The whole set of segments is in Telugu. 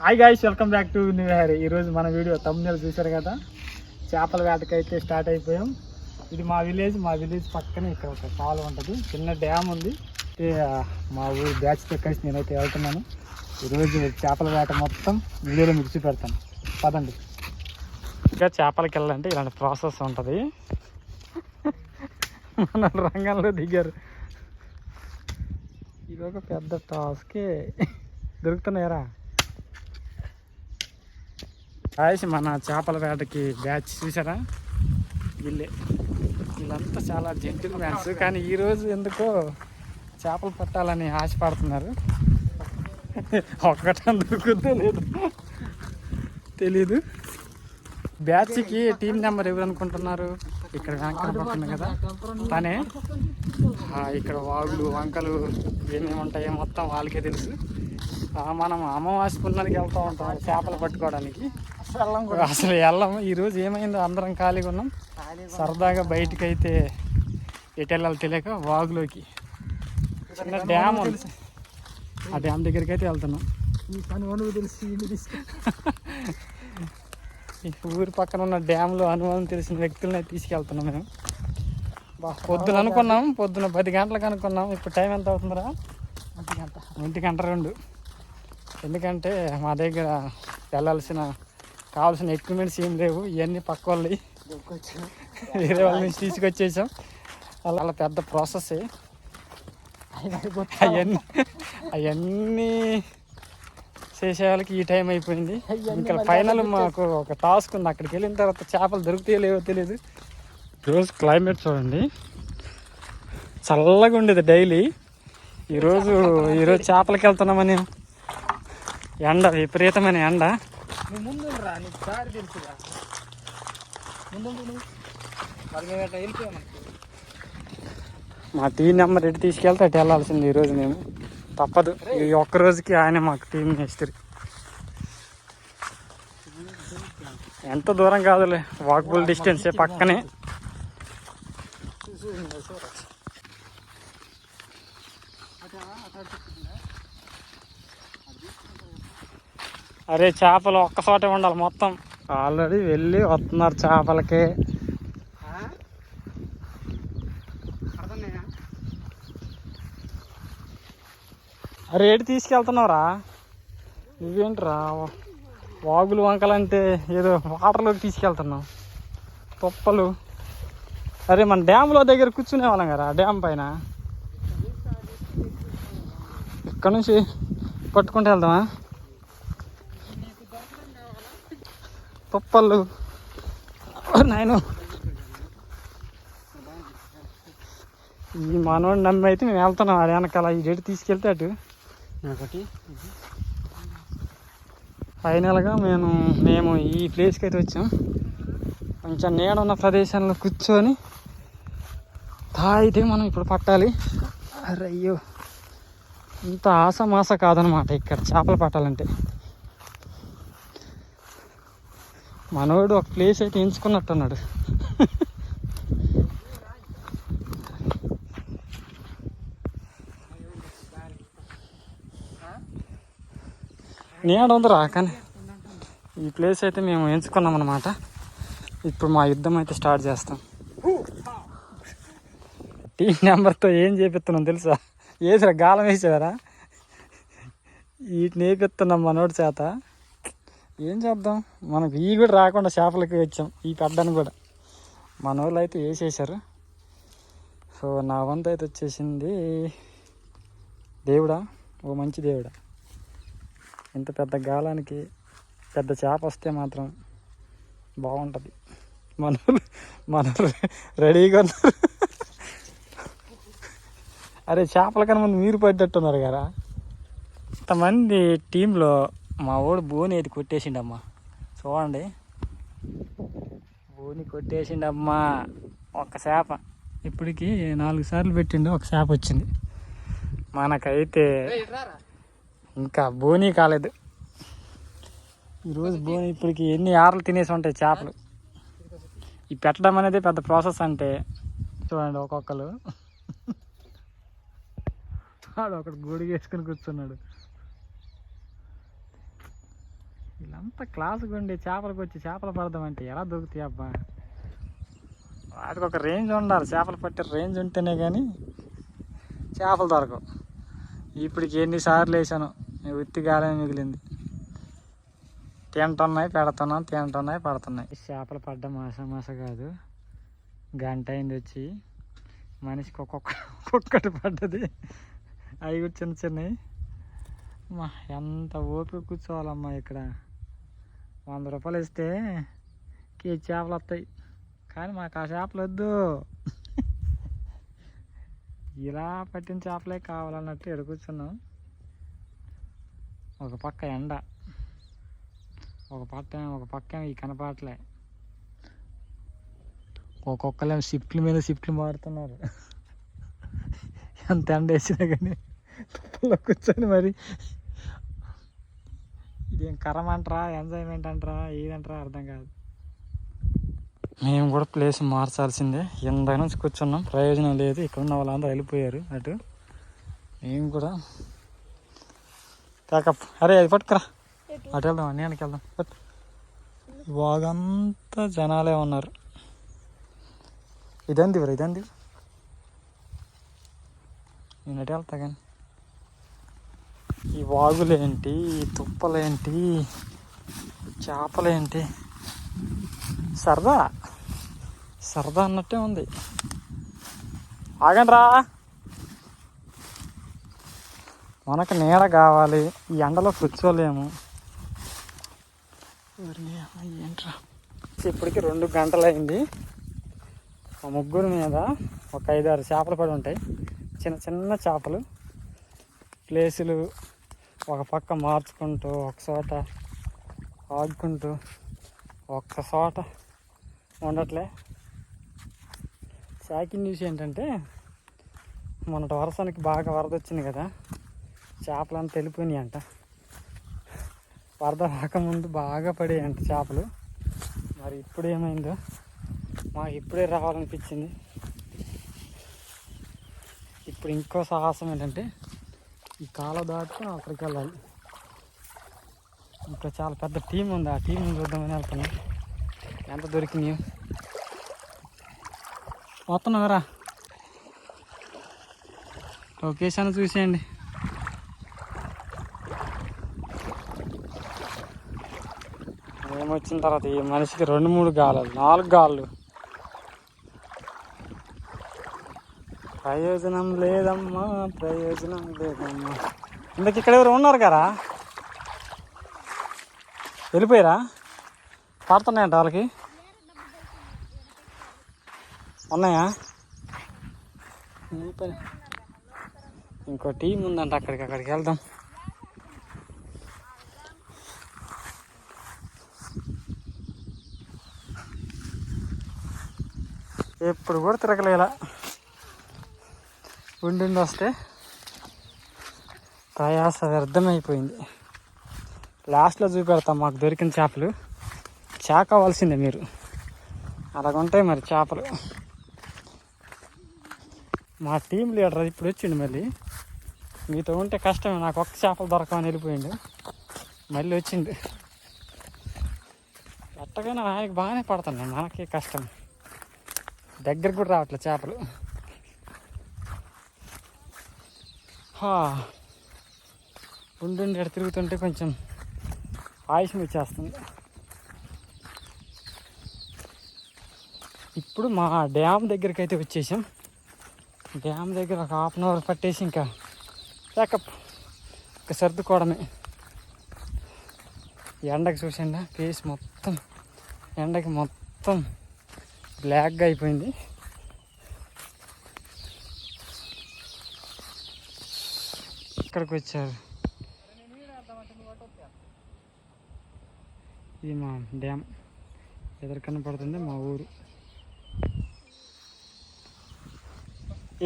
Hi guys welcome back to new Harry ఈరోజు మన వీడియో తమ్ముళ్ళు చూశారు కదా? చేపల వేటకైతే స్టార్ట్ అయిపోయాం. ఇది మా విలేజ్ మా విలేజ్ పక్కనే ఇక్కడ ఒక కాలు ఉంటుంది. చిన్న డ్యామ్ ఉంది. మా ఊరు బ్యాచ్తో కలిసి నేనైతే వెళ్తున్నాను. ఈరోజు చేపల వేట మొత్తం వీడియోలో మిర్చి పెడతాను పదండి. ఇంకా చేపలకి వెళ్ళాలంటే ఇలాంటి ప్రాసెస్ ఉంటుంది. మన రంగంలో దిగారు. ఇది ఒక పెద్ద టాస్కే దొరుకుతున్నాయరా హాయ్ మన చేపల వేటకి బ్యాచ్ చూసారా? వీళ్ళే వీళ్ళంతా చాలా జెంటిల్ మ్యాన్స్ కానీ ఈరోజు ఎందుకో చేపలు పట్టాలని ఆశపడుతున్నారు. ఒక్కటే దొరుకుతుందో లేదు. తెలీదు. బ్యాచ్కి టీం నెంబర్ ఎవరు అనుకుంటున్నారు? ఇక్కడ వెంకట పడుతుంది కదా. తనే. ఇక్కడ వాగులు వంకలు ఏమేమి ఉంటాయో మొత్తం వాళ్ళకే తెలుసు. మనం అమావాస్య పున్నానికి వెళ్తూ ఉంటాం చేపలు పట్టుకోవడానికి. అసలు వెళ్ళము ఈరోజు ఏమైందో అందరం ఖాళీగా ఉన్నాం. సరదాగా బయటికి అయితే ఎటు వెళ్ళాలి తెలియక వాగులోకి. చిన్న డ్యామ్ ఉంది. ఆ డ్యామ్ దగ్గరికి అయితే వెళ్తున్నాం ఈ ఊరి పక్కన ఉన్న డ్యామ్లో అనుభవం తెలిసిన వ్యక్తులనే తీసుకెళ్తున్నాం మేము. బా పొద్దున అనుకున్నాం. పొద్దున పది గంటలకు అనుకున్నాం. ఇప్పుడు టైం ఎంత అవుతుందిరా? ఒంటి గంట రెండు. ఎందుకంటే మా దగ్గర వెళ్ళాల్సిన కావాల్సిన ఎక్విప్మెంట్స్ ఏం లేవు. ఇవన్నీ పక్క వాళ్ళవి. వేరే వాళ్ళ నుంచి తీసుకొచ్చేసాం. అలా అలా పెద్ద ప్రాసెస్ అవన్నీ అవన్నీ చేసేవాళ్ళకి ఈ టైం అయిపోయింది. ఇంకా ఫైనల్ మాకు ఒక టాస్క్ ఉంది. అక్కడికి వెళ్ళిన తర్వాత చేపలు దొరుకుతాయో లేవో తెలియదు రోజు క్లైమేట్ చూడండి. చల్లగా ఉండేది డైలీ ఈరోజు ఈరోజు చేపలకి వెళ్తున్నామని ఎండ విపరీతమైన ఎండ. నువ్వు ముందు రా నీకు దారి తెలుసురా ముందు పదిహేను గంట వెళ్ళిపోయాను మా టీం నెంబర్ ఎటు తీసుకెళ్తే అటు వెళ్ళాల్సింది ఈరోజు మేము. తప్పదు. ఈ ఒక్క రోజుకి ఆయన మాకు టీం ఇస్తారు ఎంత దూరం కాదులే. వాకబుల్ డిస్టెన్సే పక్కనే. అరే చేపలు ఒక్క చోటే ఉండాలి మొత్తం. ఆల్రెడీ వెళ్ళి వస్తున్నారు చేపలకి. అర్థమయ్యా అరే ఏడు తీసుకెళ్తున్నావురా? నువ్వేంట్రా? వాగులు వంకలంటే ఏదో వాటర్లోకి తీసుకెళ్తున్నావు. తుప్పలు. అరే మన డ్యామ్లో దగ్గర కూర్చునే వాళ్ళం కదా డ్యామ్ పైన. ఇక్కడ నుంచి పట్టుకుంటూ వెళ్దామా? తుప్పలు నాయను. ఈ మనోడిని నమ్మి అయితే మేము వెళ్తున్నాం అది వెనకాల. ఈ డేట్ తీసుకెళ్తే అటు. ఒకటి. ఫైనల్గా మేము మేము ఈ ప్లేస్కి అయితే వచ్చాం. కొంచెం నీడ ఉన్న ప్రదేశంలో కూర్చొని తాగితే మనం ఇప్పుడు పట్టాలి. అరే అయ్యో. ఇంత ఆసమాస కాదనమాట ఇక్కడ చేపలు పట్టాలంటే. మనోడు ఒక ప్లేస్ అయితే ఎంచుకున్నట్టున్నాడు. నీడ ఉందిరా కానీ ఈ ప్లేస్ అయితే మేము ఎంచుకున్నాం అనమాట ఇప్పుడు మా యుద్ధం అయితే స్టార్ట్ చేస్తాం. టీం నెంబర్తో ఏం చేపిస్తున్నాం తెలుసా? ఏదిరా గాలం వేసారా వీటిని వేపిస్తున్నాం మనోడి చేత. ఏం చేద్దాం? మనకు ఈ కూడా రాకుండా చేపలకి వచ్చాం. ఈ పెడ్డని కూడా. మన వాళ్ళు అయితే వేసేసారు సో నా వంతు అయితే వచ్చేసింది దేవుడా? ఓ మంచి దేవుడా. ఇంత పెద్ద గాలానికి పెద్ద చేప వస్తే మాత్రం బాగుంటుంది. మన మన రెడీగా ఉన్నారు. అరే చేపల కన్నా ముందు మీరు పడ్డట్టున్నారు కదా. ఇంతమంది టీంలో మా వాడు బోని అయితే కొట్టేసిండమ్మా. చూడండి. బోని కొట్టేసిండమ్మా. ఒక చేప. ఇప్పటికి నాలుగు సార్లు పెట్టిండు ఒక చేప వచ్చింది. మనకైతే ఇంకా బోనీ కాలేదు. ఈరోజు బోని ఇప్పటికి ఎన్ని ఆరలు తినేసి ఉంటాయి చేపలు. ఈ పెట్టడం అనేది పెద్ద ప్రాసెస్ అంటే చూడండి ఒక్కొక్కరు వాడు ఒకడు గూడి వేసుకొని కూర్చున్నాడు. వీళ్ళంతా క్లాసుకు ఉండి చేపలకు వచ్చి చేపలు పడదామంటే ఎలా దొరుకుతాయి అబ్బా? వాటికి ఒక రేంజ్ ఉండాలి చేపలు పట్టే రేంజ్ ఉంటేనే కానీ చేపలు దొరకవు. ఇప్పటికి ఎన్నిసార్లు వేసాను ఉత్తి గాలే మిగిలింది. తింటున్నాయి పెడుతున్నాం తింటున్నాయి పడుతున్నాయి. చేపలు పడ్డ మాస మాస కాదు. గంట అయింది వచ్చి మనిషికి ఒక్కొక్క ఒక్కటి పడ్డది. అవి కూడా చిన్న చిన్నవి. మా ఎంత ఓపిక కూర్చోవాలమ్మా ఇక్కడ. వంద రూపాయలు ఇస్తే కేజీ చేపలు వస్తాయి. కానీ మాకు ఆ చేపలు వద్దు. ఇలా పట్టిన చేపలే కావాలన్నట్టు ఎడుకూర్చున్నాం ఒక పక్క ఎండ ఒక పక్క ఒక పక్క ఈ కనపాట్లే ఒక్కొక్కలేమో షిఫ్ట్ల మీద షిఫ్ట్లు మారుతున్నారు. ఎంత ఎండ వేసినా కానీ కూర్చొని మరి ఇదేం కరం అంటారా? ఎంజాయ్మెంట్ అంటారా? ఏదంటారా? అర్థం కాదు. మేము కూడా ప్లేస్ మార్చాల్సిందే. ఎండ నుంచి కూర్చున్నాం. ప్రయోజనం లేదు. ఇక్కడ ఉన్న వాళ్ళందరూ వెళ్ళిపోయారు. అటు మేము కూడా ప్యాకప్ అరే అది పట్టుకురా. అటు వెళ్దాం నేను వెళ్దాం. బాగంతా వాగంతా జనాలే ఉన్నారు. ఇదంది ఇవరు ఇదంది? నేను అటు వెళ్తా కానీ. ఈ వాగులేంటి? ఈ తుప్పలేంటి? చేపలేంటి? సరదా? సరదా అన్నట్టే ఉంది. ఆగండిరా. మనకు నీడ కావాలి. ఈ ఎండలో కూర్చోలేము. ఏంట్రా ఇప్పటికి రెండు గంటలు అయింది ఆ ముగ్గురు మీద ఒక ఐదారు చేపలు పడి ఉంటాయి. చిన్న చిన్న చేపలు ప్లేసులు ఒక పక్క మార్చుకుంటూ ఒక చోట ఆడుకుంటూ ఒక్క చోట ఉండట్లే. షాకింగ్ న్యూస్ ఏంటంటే మొన్నటి వర్షానికి బాగా వరద వచ్చింది కదా చేపలంతా వెళ్ళిపోయినాయి అంట. వరద రాకముందు బాగా పడేయంట చేపలు. మరి ఇప్పుడు ఏమైందో మాకు ఇప్పుడే రావాలనిపించింది. ఇప్పుడు ఇంకో సాహసం ఏంటంటే ఈ కాల దాటుకొని అక్కడికి వెళ్ళాలి. ఇంకా చాలా పెద్ద టీం ఉంది. ఆ టీం చూద్దామని వెళ్తున్నాం. ఎంత దొరికింది వస్తున్నారా లొకేషన్ చూసేయండి. ఏమొచ్చిన తర్వాత ఈ మనిషికి రెండు మూడు గాలు నాలుగు గాళ్ళు ప్రయోజనం లేదమ్మా ప్రయోజనం లేదమ్మా. ఇందుకు ఇక్కడ ఎవరు ఉన్నారు కదా వెళ్ళిపోయారా? పడుతున్నాయంట వాళ్ళకి? ఉన్నాయా? ఇంకో టీం ఉందంట అక్కడికి అక్కడికి వెళ్దాం. ఎప్పుడు కూడా తిరగలేలా? ఉండి వస్తే ప్రయాస వ్యర్థమైపోయింది. లాస్ట్లో చూపెడతాం మాకు దొరికిన చేపలు. చాకవలసిందే మీరు. అలాగుంటాయి మరి చేపలు. మా టీం లీడర్ ఇప్పుడు వచ్చిండు మళ్ళీ. మీతో ఉంటే కష్టమే నాకు ఒక్క చేపలు దొరకమని వెళ్ళిపోయిండు. మళ్ళీ వచ్చిండు. ఎట్టకైనా ఆయనకి బాగానే పడుతున్నాయి మనకి కష్టం. దగ్గర కూడా రావట్లే చేపలు. హా. ఉండుండి తిరుగుతుంటే కొంచెం ఆయుషం వచ్చేస్తుంది. ఇప్పుడు మా డ్యామ్ దగ్గరికి అయితే వచ్చేసాం. డ్యామ్ దగ్గర ఒక హాఫ్ అన్ అవర్ పట్టేసి ఇంకా ప్యాకప్ ఇంకా సర్దుకోవడమే. ఎండకి చూసండి ఫేస్ మొత్తం ఎండకి మొత్తం బ్లాక్గా అయిపోయింది. ఎక్కడికి వచ్చారు ఇది మా డ్యామ్ ఎదురు కనపడుతుంది మా ఊరు.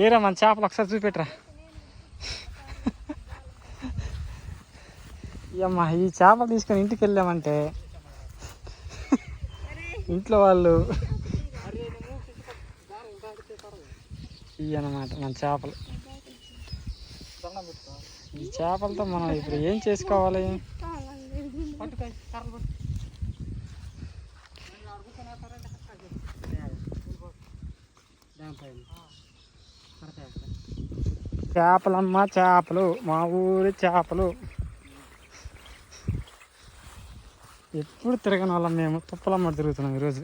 ఏరా మన చేపలు ఒకసారి చూపెట్టరా. అమ్మా ఈ చేపలు తీసుకొని ఇంటికి వెళ్ళామంటే ఇంట్లో వాళ్ళు ఇవి అన్నమాట మన చేపలు. ఈ చేపలతో మనం ఇప్పుడు ఏం చేసుకోవాలి? చేపలమ్మ చేపలు. మా ఊరి చేపలు. ఎప్పుడు తిరగని వాళ్ళం మేము. తుప్పలమ్మ తిరుగుతున్నాం ఈరోజు.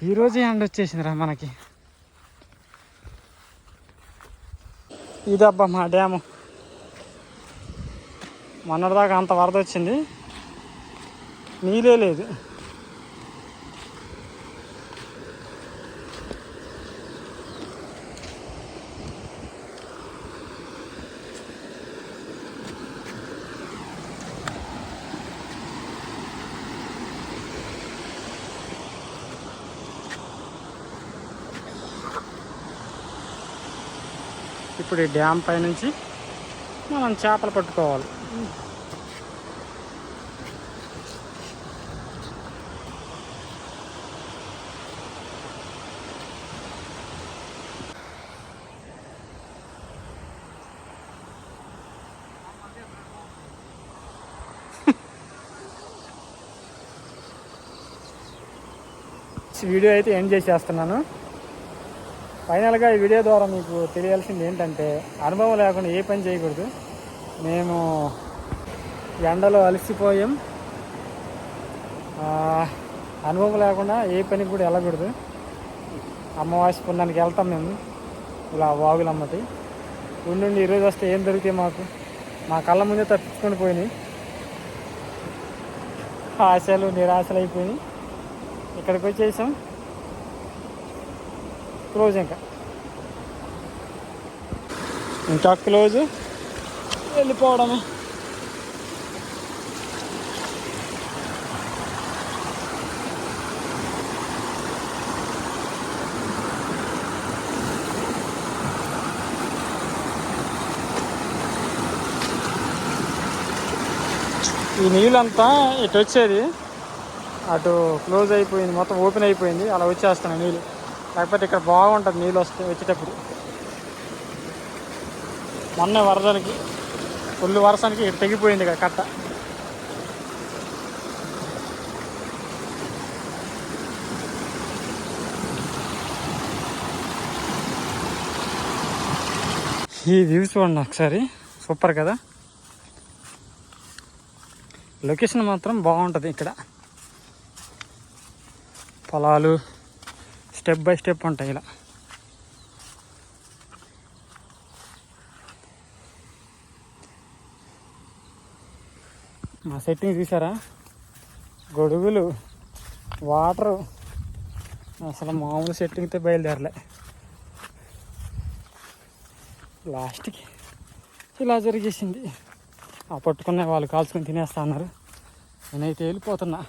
ఈరోజే ఎండ వచ్చేసిందిరా మనకి. ఇదబ్బా మా డ్యాము. మొన్నటిదాకా అంత వరద వచ్చింది. నీళ్ళే లేదు. ఇప్పుడు ఈ డ్యామ్ పైనుంచి మనం చేపలు పట్టుకోవాలి. వీడియో అయితే ఎండ్ చేసేస్తున్నాను. ఫైనల్గా ఈ వీడియో ద్వారా మీకు తెలియాల్సింది ఏంటంటే అనుభవం లేకుండా ఏ పని చేయకూడదు. మేము ఎండలో అలసిపోయాం. అనుభవం లేకుండా ఏ పనికి కూడా వెళ్ళకూడదు. అమ్మవాసి పుణ్యానికి వెళ్తాం మేము ఇలా వాగులమ్మటి ఉండి ఈరోజు వస్తే ఏం దొరికితే మాకు? మా కళ్ళ ముందే తప్పించుకొని పోయినాయి. ఆశలు నిరాశలు అయిపోయినాయి. ఇక్కడికి వచ్చేసాం. క్లోజ్ ఇంకా. ఇంకా క్లోజ్? వెళ్ళిపోవడమే. ఈ నీళ్ళంతా ఇటు వచ్చేది అటు క్లోజ్ అయిపోయింది మొత్తం ఓపెన్ అయిపోయింది అలా వచ్చేస్తున్నాయి నీళ్ళు. లేకపోతే ఇక్కడ బాగుంటుంది నీళ్ళు వస్తే వచ్చేటప్పుడు. మొన్న వరదలకి ఫుల్ వర్షానికి ఇక్కడ తెగిపోయింది ఇక్కడ కట్ట. ఈ వ్యూ చూడండి ఒకసారి సూపర్ కదా? లొకేషన్ మాత్రం బాగుంటుంది ఇక్కడ. పొలాలు స్టెప్ బై స్టెప్ ఉంటాయి ఇలా. మా సెట్టింగ్ చూసారా? గొడుగులు వాటరు అసలు మామూలు సెట్టింగ్తో బయలుదేరలే. లాస్ట్కి ఇలా జరిగేసింది. ఆ పట్టుకునే వాళ్ళు కాల్చుకొని తినేస్తా అన్నారు. నేనైతే వెళ్ళిపోతున్నా.